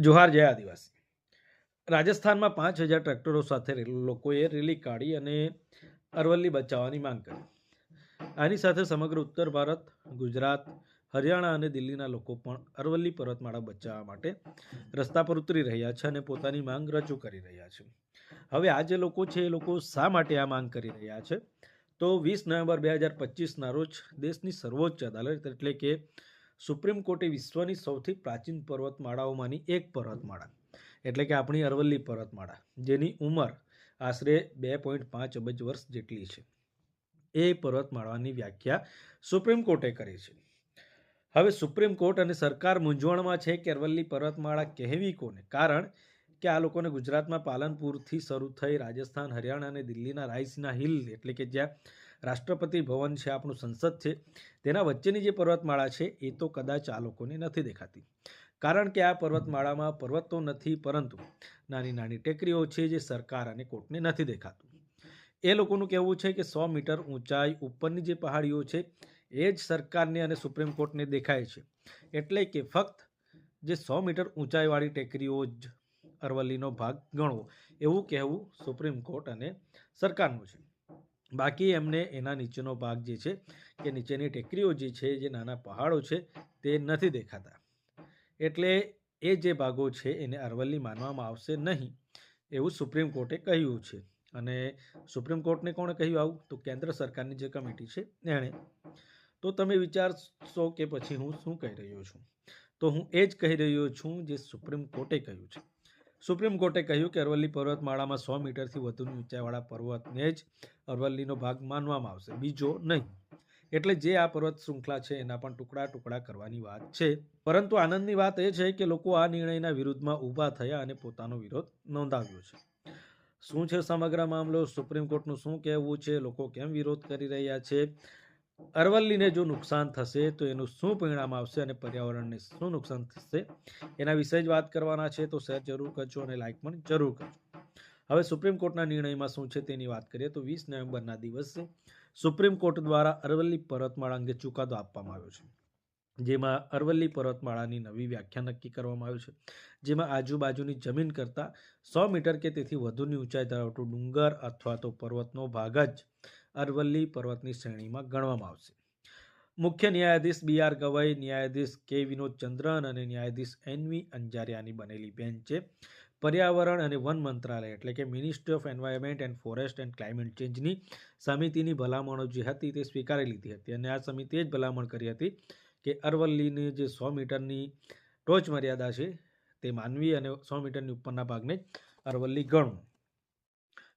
જોહાર જય આદિવાસી. રાજસ્થાનમાં પાંચ હજાર ટ્રેક્ટરો સાથે લોકોએ રેલી કાઢી અને અરવલ્લી બચાવવાની માંગ કરી. આની સાથે સમગ્ર ઉત્તર ભારત, ગુજરાત, હરિયાણા અને દિલ્હીના લોકો પણ અરવલ્લી પર્વતમાળા બચાવવા માટે રસ્તા પર ઉતરી રહ્યા છે અને પોતાની માંગ રજૂ કરી રહ્યા છે. હવે આ જે લોકો છે, એ લોકો શા માટે આ માંગ કરી રહ્યા છે? તો વીસ નવેમ્બર બે હજાર પચીસના રોજ દેશની સર્વોચ્ચ અદાલત એટલે કે સુપ્રીમ કોર્ટે વિશ્વની સૌથી પ્રાચીન પર્વતમાળાઓમાંની એક પર્વતમાળા, એટલે કે આપણી અરવલ્લી પર્વતમાળા, જેની ઉંમર આશરે બે પોઈન્ટ પાંચ અબજ વર્ષ જેટલી છે. એ પર્વતમાળાની વ્યાખ્યા સુપ્રીમ કોર્ટે કરી છે. હવે સુપ્રીમ કોર્ટ અને સરકાર મૂંઝવણમાં છે કે અરવલ્લી પર્વતમાળા કહેવી કોને? કારણ કે આ લોકોને ગુજરાતમાં પાલનપુરથી શરૂ થઈ રાજસ્થાન, હરિયાણા અને દિલ્હીના રાયસીના હિલ, એટલે કે જ્યાં રાષ્ટ્રપતિ ભવન છે, આપણું સંસદ છે, તેના વચ્ચેની જે પર્વતમાળા છે, એ તો કદાચ આ લોકોને નથી દેખાતી. કારણ કે આ પર્વતમાળામાં પર્વતો નથી, પરંતુ નાની નાની ટેકરીઓ છે જે સરકાર અને કોર્ટને નથી દેખાતું. એ લોકોનું કહેવું છે કે સો મીટર ઊંચાઈ ઉપરની જે પહાડીઓ છે, એ જ સરકારને અને સુપ્રીમ કોર્ટને દેખાય છે. એટલે કે ફક્ત જે સો મીટર ઊંચાઈવાળી ટેકરીઓ જ અરવલ્લીનો ભાગ ગણવો, એવું કહેવું સુપ્રીમ કોર્ટ અને સરકારનું છે. બાકી એમને એના નીચેનો ભાગ જે છે કે નીચેની ટેકરીઓ જે છે, જે નાના પહાડો છે, તે નથી દેખાતા. એટલે એ જે ભાગો છે, એને અરવલ્લી માનવામાં આવશે નહીં એવું સુપ્રીમ કોર્ટે કહ્યું છે. અને સુપ્રીમ કોર્ટને કોણે કહ્યું આવું? તો કેન્દ્ર સરકારની જે કમિટી છે, એણે. તો તમે વિચારશો કે પછી હું શું કહી રહ્યો છું? તો હું એ જ કહી રહ્યો છું જે સુપ્રીમ કોર્ટે કહ્યું છે. સુપ્રીમ કોર્ટે કહ્યું કે અરવલ્લી પર્વતમાળામાં સો મીટરથી વધુની ઊંચાઈવાળા પર્વતને જ અરવલ્લીનો ભાગ માનવામાં આવશે. બીજો નહીં. એટલે જે આ પર્વત શૃંખલા છે એના પણ ટુકડા ટુકડા કરવાની વાત છે. પરંતુ આનંદની વાત એ છે કે લોકો આ નિર્ણયના વિરુદ્ધમાં ઊભા થયા અને પોતાનો વિરોધ નોંધાવ્યો છે. શું છે સમગ્ર મામલો? સુપ્રીમ કોર્ટનું શું કહેવું છે? લોકો કેમ વિરોધ કરી રહ્યા છે? અરવલ્લીને જો નુકસાન થશે, તો એનું શું પરિણામ આવશે અને પર્યાવરણને શું નુકસાન થશે, એના વિશે જ વાત કરવાના છે, તો શેર જરૂર કરજો અને લાઇક પણ જરૂર કરજો. હવે સુપ્રીમ કોર્ટના નિર્ણયમાં શું છે તેની વાત કરીએ, તો વીસ નવેમ્બરના દિવસે સુપ્રીમ કોર્ટ દ્વારા અરવલ્લી પર્વતમાળા અંગે ચુકાદો આપવામાં આવ્યો છે. જેમાં અરવલ્લી પર્વતમાળાની નવી વ્યાખ્યા નક્કી કરવામાં આવી છે. જેમાં આજુબાજુની જમીન કરતાં સો મીટર કે તેથી વધુની ઊંચાઈ ધરાવતો ડુંગર અથવા તો પર્વતનો ભાગ જ અરવલ્લી પર્વતની શ્રેણીમાં ગણવામાં આવશે. મુખ્ય ન્યાયાધીશ બી આર ગવાઈ, ન્યાયાધીશ કે વિનોદ ચંદ્રન અને ન્યાયાધીશ એન વી અંજારિયાની બનેલી બેન્ચે પર્યાવરણ અને વન મંત્રાલય એટલે કે ministry of environment and forest and climate ચેન્જની સમિતિની ભલામણો જે હતી તે સ્વીકારી લીધી હતી અને આ સમિતિએ જ ભલામણ કરી હતી કે અરવલ્લીની જે સો મીટરની ટોચ મર્યાદા છે તે માનવી અને સો મીટરની ઉપરના ભાગને અરવલ્લી ગણવું.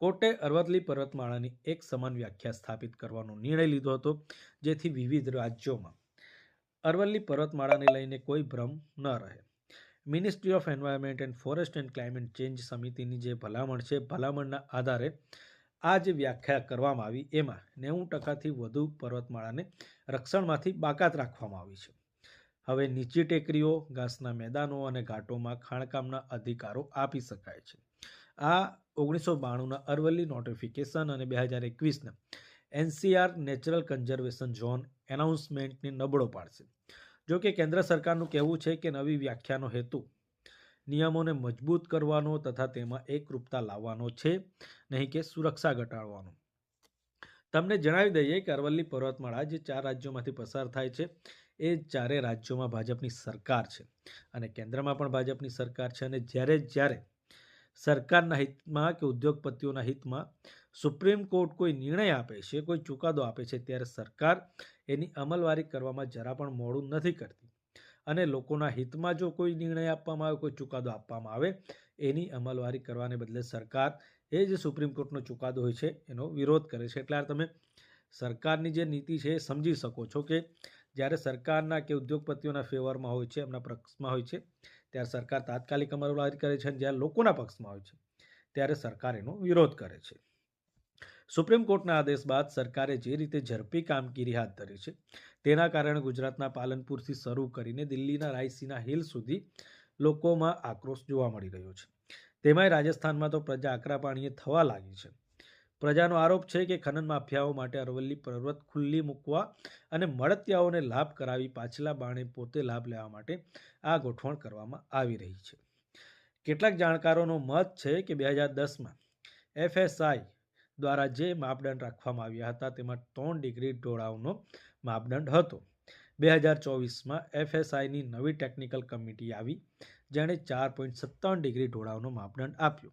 કોર્ટે અરવલ્લી પર્વતમાળાની એક સમાન વ્યાખ્યા સ્થાપિત કરવાનો નિર્ણય લીધો હતો, જેથી વિવિધ રાજ્યોમાં અરવલ્લી પર્વતમાળાને લઈને કોઈ ભ્રમ ન રહે. Ministry of environment and forest and climate change સમિતિની જે ભલામણ છે, ભલામણના આધારે આ જે વ્યાખ્યા કરવામાં આવી, એમાં નેવું ટકાથી વધુ પર્વતમાળાને રક્ષણમાંથી બાકાત રાખવામાં આવી છે. હવે નીચી ટેકરીઓ, ઘાસના મેદાનો અને ઘાટોમાં ખાણકામના અધિકારો આપી શકાય છે. આ ઓગણીસો બાણુંના અરવલ્લી નોટિફિકેશન અને બે હજાર એકવીસના એનસીઆર નેચરલ કન્ઝર્વેશન ઝોન એનાઉન્સમેન્ટને નબળો પાડશે. જો કે કેન્દ્ર સરકારનું કહેવું છે કે નવી વ્યાખ્યાનો હેતુ નિયમોને મજબૂત કરવાનો તથા તેમાં એકરૂપતા લાવવાનો છે, નહીં કે સુરક્ષા ઘટાડવાનો. તમને જણાવી દઈએ કે અરવલ્લી પર્વતમાળા જે ચાર રાજ્યોમાંથી પસાર થાય છે, એ ચારે રાજ્યોમાં ભાજપની સરકાર છે અને કેન્દ્રમાં પણ ભાજપની સરકાર છે અને જ્યારે જ્યારે સરકારના હિતમાં કે ઉદ્યોગપતિઓના હિતમાં સુપ્રીમ કોર્ટ કોઈ નિર્ણય આપે છે, કોઈ ચુકાદો આપે છે, ત્યારે સરકાર એની અમલવારી કરવામાં જરા પણ મોડું નથી કરતી. અને લોકોના હિતમાં જો કોઈ નિર્ણય આપવામાં આવે, કોઈ ચુકાદો આપવામાં આવે, એની અમલવારી કરવાને બદલે સરકાર એ જે સુપ્રીમ કોર્ટનો ચુકાદો હોય છે, એનો વિરોધ કરે છે. એટલે તમે સરકારની જે નીતિ છે એ સમજી શકો છો કે જ્યારે સરકારના કે ઉદ્યોગપતિઓના ફેવરમાં હોય છે, એમના પક્ષમાં હોય છે ત્યારે સરકાર તાત્કાલિક અમલવારી કરે છે અને જ્યારે લોકોના પક્ષમાં હોય છે, ત્યારે સરકાર એનો વિરોધ કરે છે. સુપ્રીમ કોર્ટના આદેશ બાદ સરકારે જે રીતે ઝડપી કામગીરી હાથ ધરી છે, તેના કારણે ગુજરાતના પાલનપુરથી શરૂ કરીને દિલ્હીના રાયસીના હિલ સુધી લોકોમાં આક્રોશ જોવા મળી રહ્યો છે. તેમાંય રાજસ્થાનમાં તો પ્રજા આકરા પાણીએ થવા લાગી છે. પ્રજાનો આરોપ છે કે ખનન માફિયાઓ માટે અરવલ્લી પર્વત ખુલ્લી મૂકવા અને મળતિયાઓને લાભ કરાવી પાછલા બાણે પોતે લાભ લેવા માટે આ ગોઠવણ કરવામાં આવી રહી છે. કેટલાક જાણકારોનો મત છે કે બે હજાર દસમાં એફએસઆઈ દ્વારા જે માપદંડ રાખવામાં આવ્યા હતા તેમાં ત્રણ ડિગ્રી ઢોળાવનો માપદંડ હતો. બે હજાર ચોવીસમાં એફએસઆઈની નવી ટેકનિકલ કમિટી આવી, જેણે ચાર પોઈન્ટ સત્તાવન ડિગ્રી ઢોળાવનો માપદંડ આપ્યો.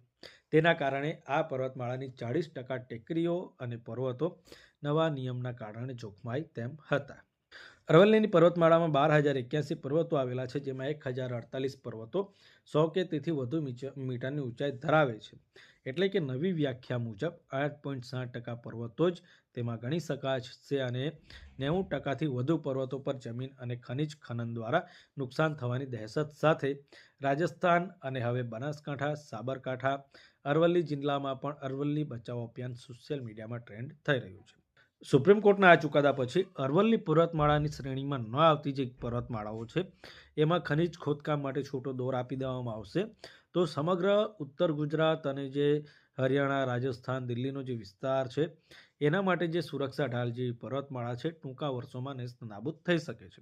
તેના કારણે આ પર્વતમાળાની ચાળીસ ટકા ટેકરીઓ અને પર્વતો નવા નિયમના કારણે જોખમાય તેમ હતા. અરવલ્લીની પર્વતમાળામાં બાર હજાર એક્યાસી પર્વતો આવેલા છે, જેમાં એક હજાર અડતાલીસ પર્વતો સો કે તેથી વધુ મીટરની ઊંચાઈ ધરાવે છે. એટલે કે નવી વ્યાખ્યા મુજબ, આઠ પોઈન્ટ સાત ટકા પર્વતો જ તેમાં ગણી શકાશે અને નેવું ટકાથી વધુ પર્વતો પર જમીન અને ખનિજ ખનન દ્વારા નુકસાન થવાની દહેશત સાથે રાજસ્થાન અને હવે બનાસકાંઠા, સાબરકાંઠા, અરવલ્લી જિલ્લામાં પણ અરવલ્લી બચાવો અભિયાન સોશિયલ મીડિયામાં ટ્રેન્ડ થઈ રહ્યું છે. સુપ્રીમ કોર્ટના આ ચુકાદા પછી અરવલ્લી પર્વતમાળાની શ્રેણીમાં ન આવતી જે પર્વતમાળાઓ છે, એમાં ખનિજ ખોદકામ માટે છોટો દોર આપી દેવામાં આવશે. તો સમગ્ર ઉત્તર ગુજરાત અને જે હરિયાણા, રાજસ્થાન, દિલ્હીનો જે વિસ્તાર છે, એના માટે જે સુરક્ષા ઢાલ જેવી પર્વતમાળા છે, ટૂંકા વર્ષોમાં નેસ્ત નાબૂદ થઈ શકે છે.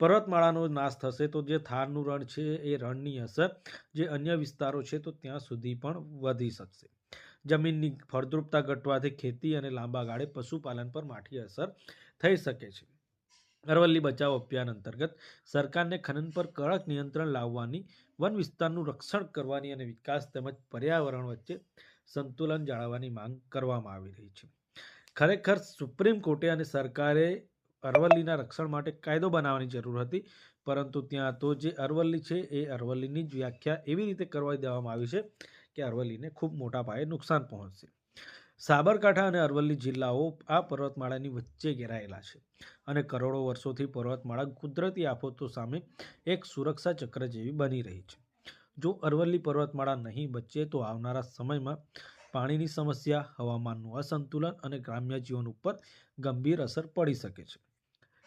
પર્વતમાળાનો નાશ થશે તો જે થારનું રણ છે એ રણની અસર, જે અન્ય વિસ્તારો છે તો ત્યાં સુધી પણ વધી શકશે. જમીનની ફળદ્રુપતા ઘટવાથી ખેતી અને લાંબા ગાળે પશુપાલન પર માઠી અસર થઈ શકે છે. અરવલ્લી બચાવ અભિયાન અંતર્ગત સરકારને ખનન પર કડક નિયંત્રણ લાવવાની, વન વિસ્તારનું રક્ષણ કરવાની અને વિકાસ તેમજ પર્યાવરણ વચ્ચે સંતુલન જાળવવાની માંગ કરવામાં આવી રહી છે. ખરેખર સુપ્રીમ કોર્ટે અને સરકારે અરવલ્લીના રક્ષણ માટે કાયદો બનાવવાની જરૂર હતી, પરંતુ ત્યાં તો જે અરવલ્લી છે એ અરવલ્લીની જ વ્યાખ્યા એવી રીતે કરવા દેવામાં આવી છે કે અરવલ્લીને ખૂબ મોટા પાયે નુકસાન પહોંચશે. સાબરકાંઠા અને અરવલ્લી જિલ્લાઓ આ પર્વતમાળાની વચ્ચે ઘેરાયેલા છે અને કરોડો વર્ષોથી પર્વતમાળા કુદરતી આફતો સામે એક સુરક્ષા ચક્ર જેવી બની રહી છે. જો અરવલ્લી પર્વતમાળા નહીં બચે તો આવનારા સમયમાં પાણીની સમસ્યા, હવામાનનું અસંતુલન અને ગ્રામ્ય જીવન ઉપર ગંભીર અસર પડી શકે છે.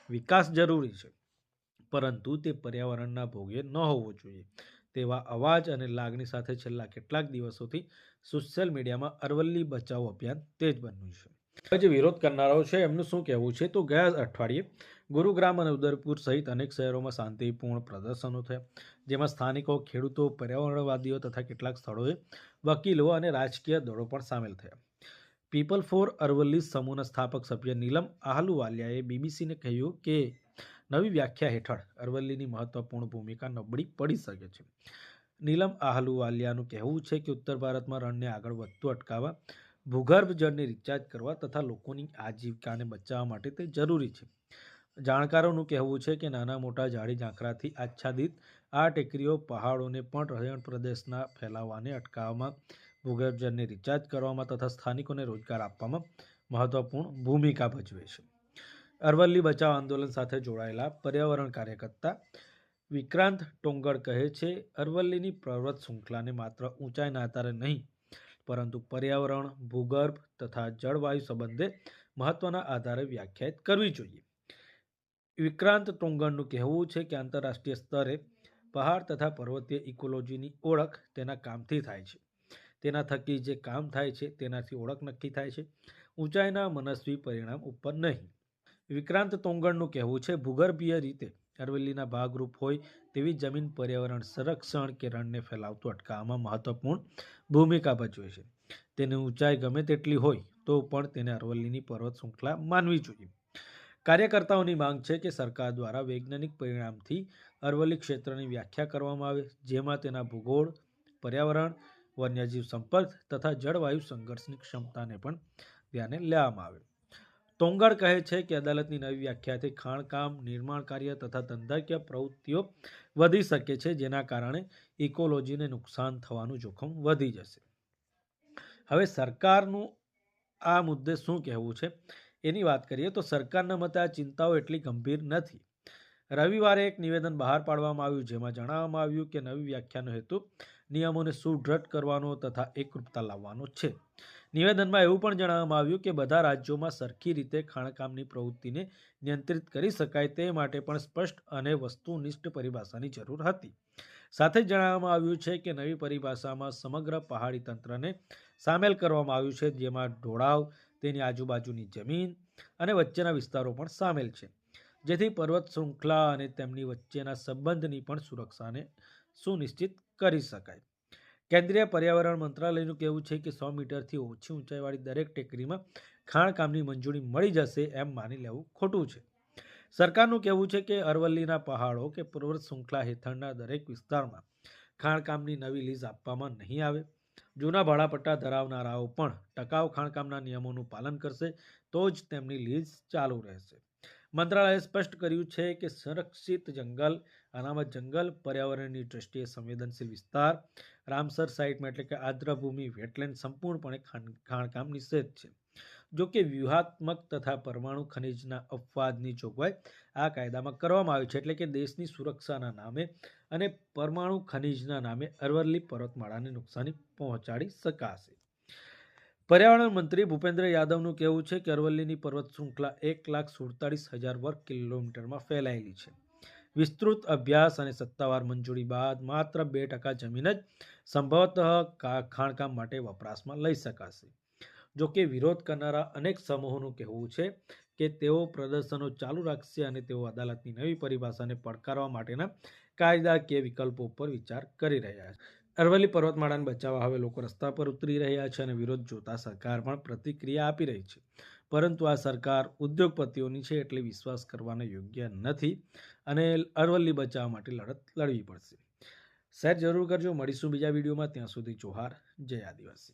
વિકાસ જરૂરી છે, પરંતુ તે પર્યાવરણના ભોગે ન હોવો જોઈએ. તેવા અવાજ અને લાગણી સાથે છેલ્લા કેટલાક દિવસોથી સોશિયલ મીડિયામાં અરવલ્લી બચાવ અભિયાન તેજ બન્યું છે. જે વિરોધ કરનારાઓ છે, એમનું શું કહેવું છે? તો ગયા અઠવાડિયે ગુરુગ્રામ અને ઉદયપુર સહિત અનેક શહેરોમાં શાંતિપૂર્ણ પ્રદર્શનો થયા, જેમાં સ્થાનિકો, ખેડૂતો, પર્યાવરણવાદીઓ તથા કેટલાક સ્થળોએ વકીલો અને રાજકીય દળો પણ સામેલ થયા. પીપલ ફોર અરવલ્લી સમૂહના સ્થાપક સભ્ય નીલમ આહલુવાલિયાએ બીબીસીને કહ્યું કે નવી વ્યાખ્યા હેઠળ અરવલ્લીની મહત્વપૂર્ણ ભૂમિકા નબળી પડી શકે છે. નીલમ આહલુવાલિયાનું કહેવું છે કે ઉત્તર ભારતમાં રણને આગળ વધતું અટકાવવા, ભૂગર્ભ જળને રિચાર્જ કરવા તથા લોકોની આજીવિકાને બચાવવા માટે તે જરૂરી છે. જાણકારોનું કહેવું છે કે નાના મોટા ઝાડી ઝાંખરાથી આચ્છાદિત આ ટેકરીઓ પહાડોને પણ રહેણ પ્રદેશના ફેલાવાને અટકાવવામાં, ભૂગર્ભ જળને રિચાર્જ કરવામાં તથા સ્થાનિકોને રોજગાર આપવામાં મહત્વપૂર્ણ ભૂમિકા ભજવે છે. અરવલ્લી બચાવ આંદોલન સાથે જોડાયેલા પર્યાવરણ કાર્યકર્તા વિક્રાંત ટોંગળ કહે છે, અરવલ્લીની પર્વત શૃંખલાને માત્ર ઊંચાઈના આધારે નહીં, પરંતુ પર્યાવરણ, ભૂગર્ભ તથા જળવાયુ સંબંધે મહત્વના આધારે વ્યાખ્યાયિત કરવી જોઈએ. વિક્રાંત ટોંગણનું કહેવું છે કે, આંતરરાષ્ટ્રીય સ્તરે પહાડ તથા પર્વતીય ઇકોલોજીની ઓળખ તેના કામથી થાય છે. તેના થકી જે કામ થાય છે તેનાથી ઓળખ નક્કી થાય છે. ઊંચાઈના મનસ્વી પરિણામ ઉપર નહીં. વિક્રાંત તોંગણનું કહેવું છે, ભૂગર્ભીય રીતે અરવલ્લીના ભાગરૂપ હોય તેવી જમીન પર્યાવરણ સંરક્ષણ કે રણને ફેલાવતું અટકાવવામાં મહત્વપૂર્ણ ભૂમિકા ભજવે છે. તેની ઊંચાઈ ગમે તેટલી હોય તો પણ તેને અરવલ્લીની પર્વત શૃંખલા માનવી જોઈએ. કાર્યકર્તાઓની માંગ છે કે સરકાર દ્વારા વૈજ્ઞાનિક પરિણામથી અરવલ્લી ક્ષેત્રની વ્યાખ્યા કરવામાં આવે, જેમાં તેના ભૂગોળ, પર્યાવરણ, વન્યજીવ સંપર્ક તથા જળવાયુ સંઘર્ષની ક્ષમતાને પણ ધ્યાને લેવામાં આવે. તોંગડ કહે છે કે અદાલતની નવી વ્યાખ્યાથી ખાણકામ, નિર્માણ કાર્ય તથા ધંધાકીય પ્રવૃત્તિઓ વધી શકે છે, જેના કારણે ઇકોલોજીને નુકસાન થવાનું જોખમ વધી જશે. હવે સરકારનું આ મુદ્દે શું કહેવું છે? એની વાત કરીએ તો સરકારના મતે આ ચિંતાઓ એટલી ગંભીર નથી. રવિવારે એક નિવેદન બહાર પાડવામાં આવ્યું, જેમાં જણાવવામાં આવ્યું કે નવી વ્યાખ્યાનો હેતુ નિયમોને સુદૃઢ કરવાનો તથા એકરૂપતા લાવવાનો છે. નિવેદનમાં એવું પણ જણાવવામાં આવ્યું કે બધા રાજ્યોમાં સરખી રીતે ખાણકામની પ્રવૃત્તિને નિયંત્રિત કરી શકાય તે માટે પણ સ્પષ્ટ અને વસ્તુનિષ્ઠ પરિભાષાની જરૂર હતી. સાથે જણાવવામાં આવ્યું છે કે નવી પરિભાષામાં સમગ્ર પહાડી તંત્રને સામેલ કરવામાં આવ્યું છે, જેમાં ઢોળાવ, તેની આજુબાજુની જમીન અને વચ્ચેના વિસ્તારો પણ સામેલ છે. જેથી પર્વત શૃંખલા અને તેમની વચ્ચેના સંબંધની પણ સુરક્ષાને સુનિશ્ચિત કરી શકાય. કેન્દ્રીય પર્યાવરણ મંત્રાલયનું કહેવું છે કે સો મીટરથી ઓછી ઊંચાઈવાળી દરેક ટેકરીમાં ખાણકામની મંજૂરી મળી જશે એમ માની લેવું ખોટું છે. સરકારનું કહેવું છે કે અરવલ્લીના પહાડો કે પર્વત શૃંખલા હેઠળના દરેક વિસ્તારમાં ખાણકામની નવી લીઝ આપવામાં નહીં આવે. જૂના ભાડાપટ્ટા ધરાવનારાઓ પણ ટકાઉ ખાણકામના નિયમોનું પાલન કરશે તો જ તેમની લીઝ ચાલુ રહેશે. મંત્રાલયે સ્પષ્ટ કર્યું છે કે સંરક્ષિત જંગલ અનામત જંગલ પર્યાવરણની દ્રષ્ટિએ સંવેદનશીલ વિસ્તાર, રામસર સાઇટમાં એટલે કે આદ્રભૂમિ વેટલેન્ડ સંપૂર્ણપણે ખાણ, ખાણકામ નિષેધ છે. જોકે વ્યૂહાત્મક તથા પરમાણુ ખનિજના અપવાદની જોગવાઈ આ કાયદામાં કરવામાં આવી છે, એટલે કે દેશની સુરક્ષાના નામે અને પરમાણુ ખનિજના નામે અરવલ્લી પર્વતમાળાને નુકસાની પહોંચાડી શકાશે. પર્યાવરણ મંત્રી ભૂપેન્દ્ર યાદવનું કહેવું છે કે અરવલ્લીની પર્વત શૃંખલા એક લાખ સુડતાળીસ હજાર વર્ગ કિલોમીટરમાં ફેલાયેલી છે. વિસ્તૃત અભ્યાસ અને સત્તાવાર મંજૂરી બાદ માત્ર બે ટકા જમીન જ સંભવતઃ ખાણકામ માટે વપરાશમાં લઈ શકાશે. જો કે વિરોધ કરનારા અનેક સમૂહોનું કહેવું છે કે તેઓ પ્રદર્શનો ચાલુ રાખશે અને તેઓ અદાલતની નવી પરિભાષાને પડકારવા માટેના કાયદાકીય વિકલ્પો પર વિચાર કરી રહ્યા છે. અરવલ્લી પર્વતમાળાને બચાવવા હવે લોકો રસ્તા પર ઉતરી રહ્યા છે અને વિરોધ જોતા સરકાર પણ પ્રતિક્રિયા આપી રહી છે. પરંતુ આ સરકાર ઉદ્યોગપતિઓની છે એટલે વિશ્વાસ કરવાનો યોગ્ય નથી. અને અરવલ્લી બચાવવા માટે લડત લડવી પડશે. શેર જરૂર કરજો. મળીશું બીજા વિડીયોમાં. ત્યાં સુધી જોહાર જય આદિવાસી.